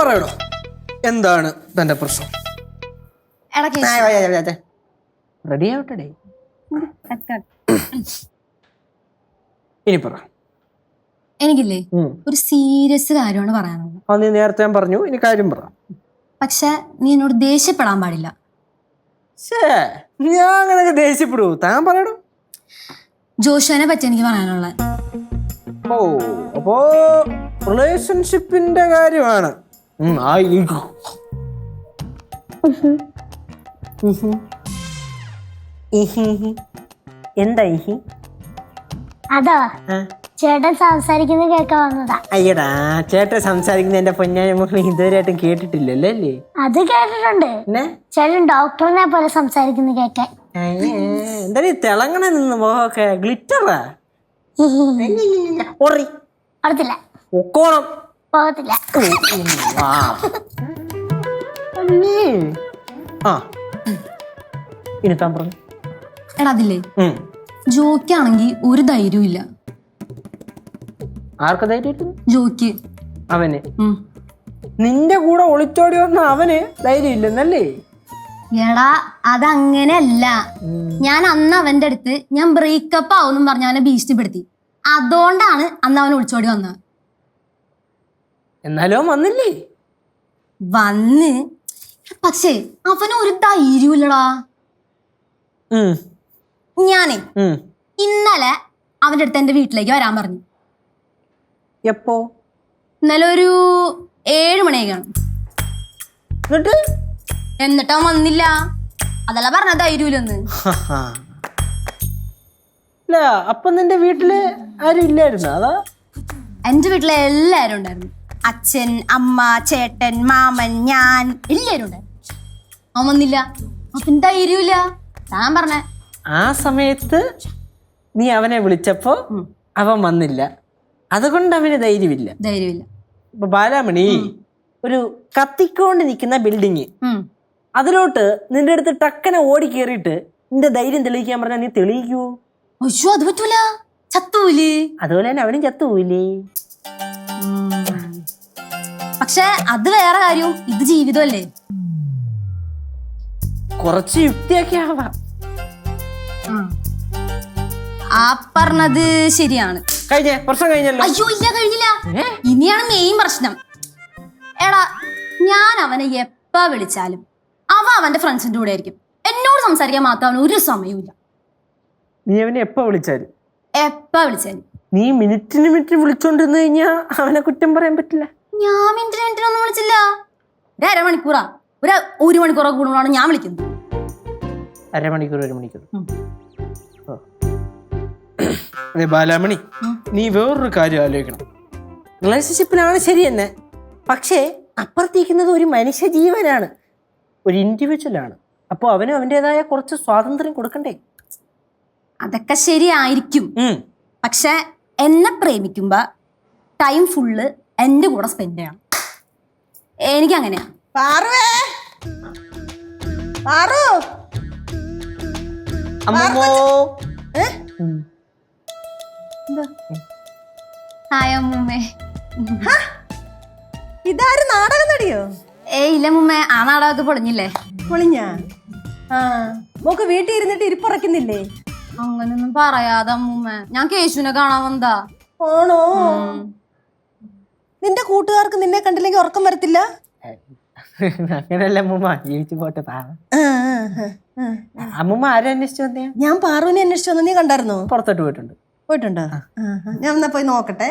പറയടോ. എന്താണ് തന്റെ പ്രശ്നം? റെഡി ആവട്ടെ ഇനി പറ. എനിക്കില്ലേ ഒരു സീരിയസ് കാര്യമാണ് പറയാനുള്ളത്. നീ നേരത്തെ ഞാൻ പറഞ്ഞു ഇനി കാര്യം പറ. പക്ഷെ നീ എന്നോട് ദേഷ്യപ്പെടാൻ പാടില്ല. ഞാൻ അങ്ങനെ ദേഷ്യപ്പെടൂ. താൻ പറയണം ജോഷുവിനെ പറ്റി എനിക്ക് പറയാനുള്ളത്. ഓ അപ്പോ റിലേഷൻഷിപ്പിന്റെ കാര്യമാണ്. ആ, എന്താ ഇഹി അതോ ചേട്ടൻ സംസാരിക്കുന്നത് കേൾക്കാൻ വന്നതാ. അയ്യടാ ചേട്ടൻ സംസാരിക്കുന്ന എന്റെ പൊന്നായ മക്കൾ ഇതുവരെയായിട്ടും കേട്ടിട്ടില്ലല്ലേ അല്ലേ? അത് കേട്ടിട്ടുണ്ട്. ചേട്ടൻ ഡോക്ടറിനെ പോലെ സംസാരിക്കുന്നത് കേൾക്കാൻ. എന്താ തിളങ്ങണ നിന്ന് മോഹൊക്കെ ഗ്ലിറ്ററാ? ഓറി ഓർത്തില്ല ഒക്കോണം പോകത്തില്ല. ആ ഇനി താൻ പറഞ്ഞു എടാ അതില്ലേ? ഉം. ജോക്കാണെങ്കിൽ ഒരു ധൈര്യവും ഇല്ല. ആർക്ക് ധൈര്യം ജോക്ക്. അവന്. ഉം. നിന്റെ കൂടെ ഒളിച്ചോടി വന്ന അവന് ധൈര്യം ഇല്ലെന്നല്ലേ? എടാ അതങ്ങനെയല്ല. ഞാൻ അന്ന് അവന്റെ അടുത്ത് ഞാൻ ബ്രേക്കപ്പ് ആവുന്നു പറഞ്ഞ് അവനെ ഭീഷണിപ്പെടുത്തി. അതുകൊണ്ടാണ് അന്ന് അവൻ ഒളിച്ചോടി വന്നത്. എന്നാലും വന്നില്ലേ? വന്ന്. പക്ഷേ അവന് ഒരു ധൈര്യമില്ലടാ ഞാനേ ഇന്നലെ അവന്റെ അടുത്ത് എന്റെ വീട്ടിലേക്ക് വരാൻ പറഞ്ഞു. എപ്പോ? ഇന്നലെ ഒരു ഏഴ് മണിയൊക്കെയാണ് എന്നിട്ട്? എന്നിട്ട് അവൻ വന്നില്ല. അതല്ല പറഞ്ഞ ധൈര്യമില്ലെന്ന്. അപ്പൊ നിന്റെ വീട്ടിൽ ആരും ഇല്ലായിരുന്നു? അതാ? എന്റെ വീട്ടിലെ എല്ലാരും ഉണ്ടായിരുന്നു. അച്ഛൻ അമ്മ ചേട്ടൻ മാമൻ ഞാൻ എല്ലാരും ഉണ്ട് അവൻ വന്നില്ല. അവൻ ധൈര്യമില്ല താൻ പറഞ്ഞ. ആ സമയത്ത് നീ അവനെ വിളിച്ചപ്പോ അവൻ വന്നില്ല. അതുകൊണ്ട് അവന് ധൈര്യമില്ല. ധൈര്യമില്ല. ഇപ്പൊ ബാലാമണി ഒരു കത്തിക്കൊണ്ട് നിൽക്കുന്ന ബിൽഡിങ്. അതിലോട്ട് നിന്റെ അടുത്ത് ടക്കനെ ഓടി കയറിയിട്ട് നിന്റെ ധൈര്യം തെളിയിക്കാൻ പറഞ്ഞാൽ നീ തെളിയിക്കൂ. അയ്യോ അത് പറ്റൂല. ചത്തൂൽ അതുപോലെ തന്നെ അവനും ചത്തുപോയില്ലേ? പക്ഷെ അത് വേറെ കാര്യവും. ഇത് ജീവിതമല്ലേ? കുറച്ച് യുക്തിയൊക്കെ ആവാം. ആ. പറഞ്ഞത് ശരിയാണ്. കഴിഞ്ഞേ പ്രശ്നം കഴിഞ്ഞല്ലോ. അയ്യോ ഇല്ല കഴിഞ്ഞില്ല. ഇനിയാണ് മെയിൻ പ്രശ്നം. എടാ ഞാൻ അവനെ എപ്പ വിളിച്ചാലും അവ അവന്റെ ഫ്രണ്ട്സിന്റെ കൂടെ ആയിരിക്കും. എന്നോട് സംസാരിക്കാൻ മാത്രം അവന് ഒരു സമയമില്ല നീ അവനെ എപ്പ വിളിച്ചാലും? എപ്പ വിളിച്ചാലും. നീ മിനിറ്റിന് മിനിറ്റ് വിളിച്ചോണ്ടിരുന്നു കഴിഞ്ഞാ അവനെ കുറ്റം പറയാൻ പറ്റില്ല. ഞാൻ മിനിറ്റിന് മിനിറ്റിനൊന്നും വിളിച്ചില്ല? ഒരു അരമണിക്കൂറാ. ഒരു ഒരു മണിക്കൂറൊക്കെ കൂടുമ്പോഴാണ് ഞാൻ വിളിക്കുന്നത്. അരമണിക്കൂർ ഒരു മണിക്കൂർ. ഏ, ബാലാമണി നീ വേറൊരു കാര്യം ആലോചിക്കണം. റിലേഷൻഷിപ്പിലാണ് ശരി തന്നെ പക്ഷേ അപ്പുറത്തിരിക്കുന്നത് ഒരു മനുഷ്യ ജീവനാണ് ഒരു ഇൻഡിവിജ്വൽ ആണ്. അപ്പോൾ അവനും അവന്റെതായ കുറച്ച് സ്വാതന്ത്ര്യം കൊടുക്കണ്ടേ? അതൊക്കെ ശരിയായിരിക്കും. പക്ഷെ എന്നെ പ്രേമിക്കുമ്പോ ടൈം ഫുള്ള് എന്റെ കൂടെ സ്പെൻഡ് ചെയ്യണം. എനിക്കങ്ങനെയാ. പാറുവേ. പാറു. ഹായ് അമ്മൂമ്മേ. ഇതാര് നാടകം നടിയോ? ഏ ഇല്ല മുമ്മേ ആ നാടകമൊക്കെ പൊളിഞ്ഞില്ലേ? പൊളിഞ്ഞ? ആ. മോക്ക് വീട്ടിൽ ഇരുന്നിട്ട് ഇരിപ്പുറക്കുന്നില്ലേ? അങ്ങനൊന്നും പറയാതെ അമ്മൂമ്മ. ഞാൻ കേശുവിനെ കാണാൻ വന്നതാ. ആണോ? നിന്റെ കൂട്ടുകാർക്ക് നിന്നെ കണ്ടില്ലെങ്കിൽ ഉറക്കം വരത്തില്ല? അമ്മൂമ്മ ജീവിച്ചു പോട്ടെ പാവം. ആ, ആ, ആ, ആ. അമ്മൂമ്മ ആരെ അന്വേഷിച്ചു വന്നേ? ഞാൻ പാറുവിനെ അന്വേഷിച്ചു വന്ന. നീ കണ്ടായിരുന്നു? പുറത്തോട്ട് പോയിട്ടുണ്ട്. പോയിട്ടുണ്ടോ. ഞാൻ എന്നാ പോയി നോക്കട്ടെ.